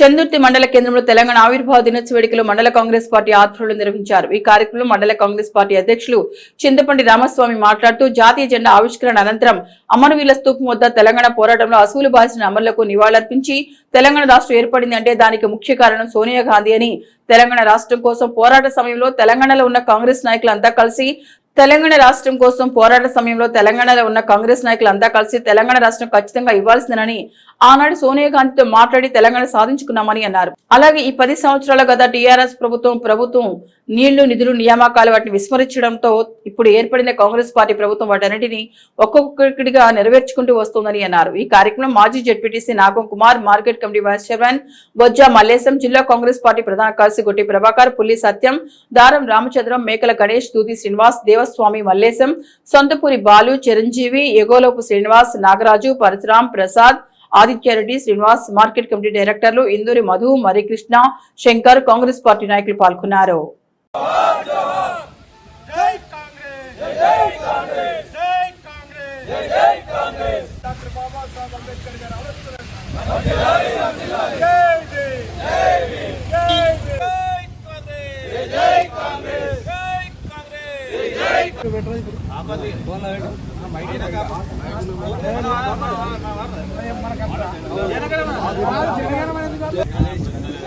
చందుర్తి మండల కేంద్రంలో తెలంగాణ ఆవిర్భావ దినోత్సవ వేడుకలు మండల కాంగ్రెస్ పార్టీ ఆధ్వర్యంలో నిర్వహించారు. ఈ కార్యక్రమంలో మండల కాంగ్రెస్ పార్టీ అధ్యక్షులు చింతపండి రామస్వామి మాట్లాడుతూ జాతీయ జెండా ఆవిష్కరణ అనంతరం అమరవీరుల స్తూపం వద్ద తెలంగాణ పోరాటంలో అసూలు బాసిన అమరులకు నివాళులర్పించి తెలంగాణ రాష్ట్రం ఏర్పడింది అంటే దానికి ముఖ్య కారణం సోనియా గాంధీ అని. తెలంగాణ రాష్ట్రం కోసం పోరాట సమయంలో తెలంగాణలో ఉన్న కాంగ్రెస్ నాయకులంతా కలిసి తెలంగాణ రాష్ట్రం కోసం పోరాట సమయంలో తెలంగాణలో ఉన్న కాంగ్రెస్ నాయకులు అంతా కలిసి తెలంగాణ రాష్ట్రం ఖచ్చితంగా ఇవ్వాల్సిందని ఆనాడు సోనియా గాంధీతో మాట్లాడి తెలంగాణ సాధించుకున్నామని అన్నారు. అలాగే ఈ పది సంవత్సరాల గత టీఆర్ఎస్ ప్రభుత్వం ప్రభుత్వం నీళ్ళు నిధులు నియామకాలు వాటిని విస్మరించడంతో ఇప్పుడు ఏర్పడిన కాంగ్రెస్ పార్టీ ప్రభుత్వం వాటన్నిటిని ఒక్కొక్కటిగా నెరవేర్చుకుంటూ వస్తోందని అన్నారు. ఈ కార్యక్రమం మాజీ ZPTC Nagam Kumar market committee vice chairman Bojja Mallesham జిల్లా కాంగ్రెస్ పార్టీ ప్రధాన కార్యదర్శి గొట్టి ప్రభాకర్ పుల్లి సత్యం దారం రామచంద్రం మేకల గణేష్ దూది శ్రీనివాస్ దేవస్వామి మల్లేశం సొంతపూరి బాలు చిరంజీవి ఎగోలోపు శ్రీనివాస్ నాగరాజు పరశురాం ప్రసాద్ ఆదిత్యారెడ్డి శ్రీనివాస్ మార్కెట్ కమిటీ డైరెక్టర్లు ఇందూరి మధు మరికృష్ణ శంకర్ కాంగ్రెస్ పార్టీ నాయకులు పాల్గొన్నారు జై కాంగ్రెస్ జై కాంగ్రెస్ జై కాంగ్రెస్ జై జై కాంగ్రెస్ డాక్టర్ బాబాసాహెబ్ అంబేద్కర్ గారి ఆలోచనలు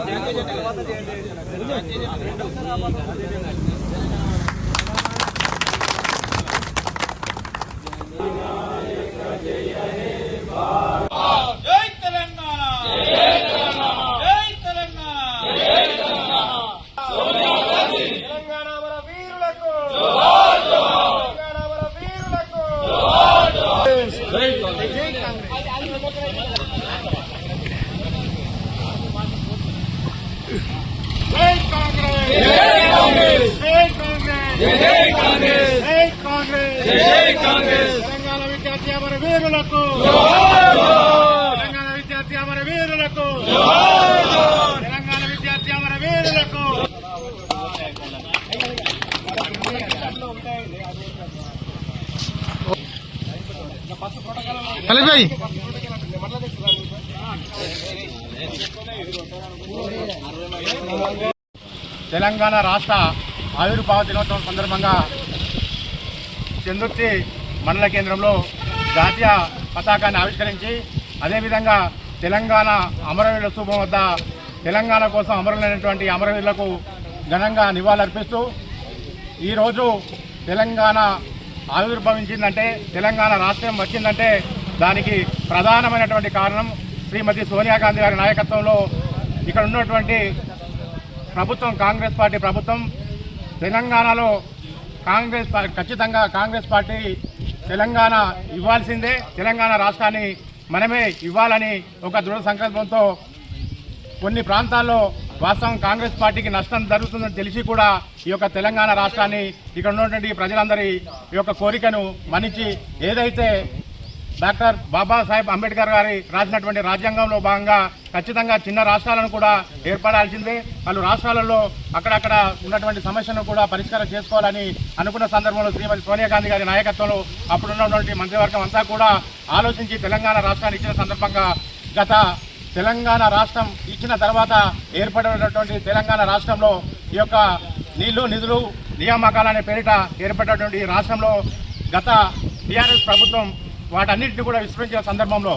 జై జై జై జై కాంగ్రెస్ జై కాంగ్రెస్ జై కాంగ్రెస్ జై తెలంగాణ జై తెలంగాణ జై తెలంగాణ జై తెలంగాణ తెలంగాణ మన వీరులకు జోహార్ జోహార్ తెలంగాణ మన వీరులకు జోహార్ జోహార్ జై కాంగ్రెస్ జై కాంగ్రెస్ జై కాంగ్రెస్ జై కాంగ్రెస్ జై కాంగ్రెస్ జై కాంగ్రెస్ తెలంగాణ విద్యార్థి అమర వీరులకు తెలంగాణ విద్యార్థి అమర వీరులకు తెలంగాణ విద్యార్థి అమర వీరులకు ఖలీల్ తెలంగాణ రాష్ట్ర ఆవిర్భావ దినోత్సవం సందర్భంగా చందుర్తి మండల కేంద్రంలో జాతీయ పతాకాన్ని ఆవిష్కరించి అదేవిధంగా తెలంగాణ అమరవీరుల శుభం వద్ద తెలంగాణ కోసం అమరులైనటువంటి అమరవీరులకు ఘనంగా నివాళులర్పిస్తూ ఈరోజు తెలంగాణ ఆవిర్భవించిందంటే తెలంగాణ రాష్ట్రం వచ్చిందంటే దానికి ప్రధానమైనటువంటి కారణం శ్రీమతి సోనియా గాంధీ గారి నాయకత్వంలో ఇక్కడ ఉన్నటువంటి ప్రభుత్వం కాంగ్రెస్ పార్టీ ప్రభుత్వం తెలంగాణలో కాంగ్రెస్ ఖచ్చితంగా కాంగ్రెస్ పార్టీ తెలంగాణ ఇవ్వాల్సిందే. తెలంగాణ రాష్ట్రాన్ని మనమే ఇవ్వాలని ఒక దృఢ సంకల్పంతో కొన్ని ప్రాంతాల్లో వాస్తవం కాంగ్రెస్ పార్టీకి నష్టం జరుగుతుందని తెలిసి కూడా ఈ యొక్క తెలంగాణ రాష్ట్రాన్ని ఇక్కడ ఉన్నటువంటి ప్రజలందరి ఈ యొక్క కోరికను మన్నించి ఏదైతే డాక్టర్ బాబాసాహెబ్ అంబేద్కర్ గారి రాసినటువంటి రాజ్యాంగంలో భాగంగా ఖచ్చితంగా చిన్న రాష్ట్రాలను కూడా ఏర్పడాల్సిందే. వాళ్ళు రాష్ట్రాలలో అక్కడక్కడ ఉన్నటువంటి సమస్యలను కూడా పరిష్కారం చేసుకోవాలని అనుకున్న సందర్భంలో శ్రీమతి సోనియా గాంధీ గారి నాయకత్వంలో అప్పుడున్నటువంటి మంత్రివర్గం అంతా కూడా ఆలోచించి తెలంగాణ రాష్ట్రాన్ని ఇచ్చిన సందర్భంగా గత తెలంగాణ రాష్ట్రం ఇచ్చిన తర్వాత ఏర్పడినటువంటి తెలంగాణ రాష్ట్రంలో ఈ యొక్క నీళ్ళు నిధులు నియామకాలనే పేరిట ఏర్పడినటువంటి రాష్ట్రంలో గత టీఆర్ఎస్ ప్రభుత్వం వాటన్నిటిని కూడా విస్మరించిన సందర్భంలో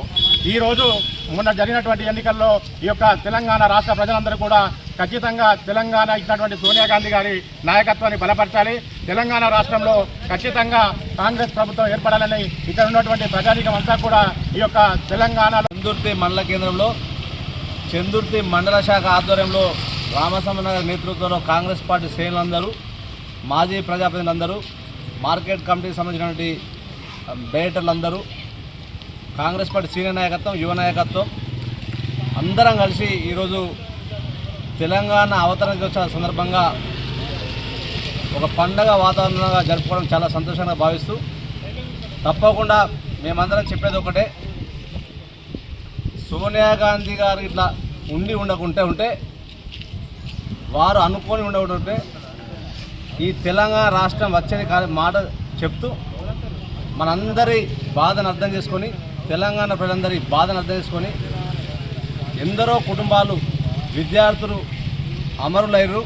ఈరోజు మొన్న జరిగినటువంటి ఎన్నికల్లో ఈ యొక్క తెలంగాణ రాష్ట్ర ప్రజలందరూ కూడా ఖచ్చితంగా తెలంగాణ ఇచ్చినటువంటి సోనియా గాంధీ గారి నాయకత్వాన్ని బలపరచాలి. తెలంగాణ రాష్ట్రంలో ఖచ్చితంగా కాంగ్రెస్ ప్రభుత్వం ఏర్పడాలని ఇక్కడ ఉన్నటువంటి ప్రజానీకం అంతా కూడా ఈ యొక్క తెలంగాణలో చందుర్తి మండల కేంద్రంలో చందుర్తి మండల శాఖ ఆధ్వర్యంలో రామసమనగర్ నేతృత్వంలో కాంగ్రెస్ పార్టీ శ్రేణులందరూ మాజీ ప్రజాప్రతినిధులందరూ మార్కెట్ కమిటీకి సంబంధించినటువంటి డైరెక్టర్లందరూ కాంగ్రెస్ పార్టీ సీనియర్ నాయకత్వం యువ నాయకత్వం అందరం కలిసి ఈరోజు తెలంగాణ అవతరణకి వచ్చిన సందర్భంగా ఒక పండగ వాతావరణంగా జరుపుకోవడం చాలా సంతోషంగా భావిస్తూ తప్పకుండా మేమందరం చెప్పేది ఒకటే. సోనియా గాంధీ గారు ఇట్లా ఉండి ఉండకుంటే ఉంటే వారు అనుకొని ఉండకుంటే ఈ తెలంగాణ రాష్ట్రం వచ్చేది కాదు మాట చెప్తూ మనందరి బాధను అర్థం చేసుకొని తెలంగాణ ప్రజలందరి బాధను అర్థం చేసుకొని ఎందరో కుటుంబాలు విద్యార్థులు అమరులైరు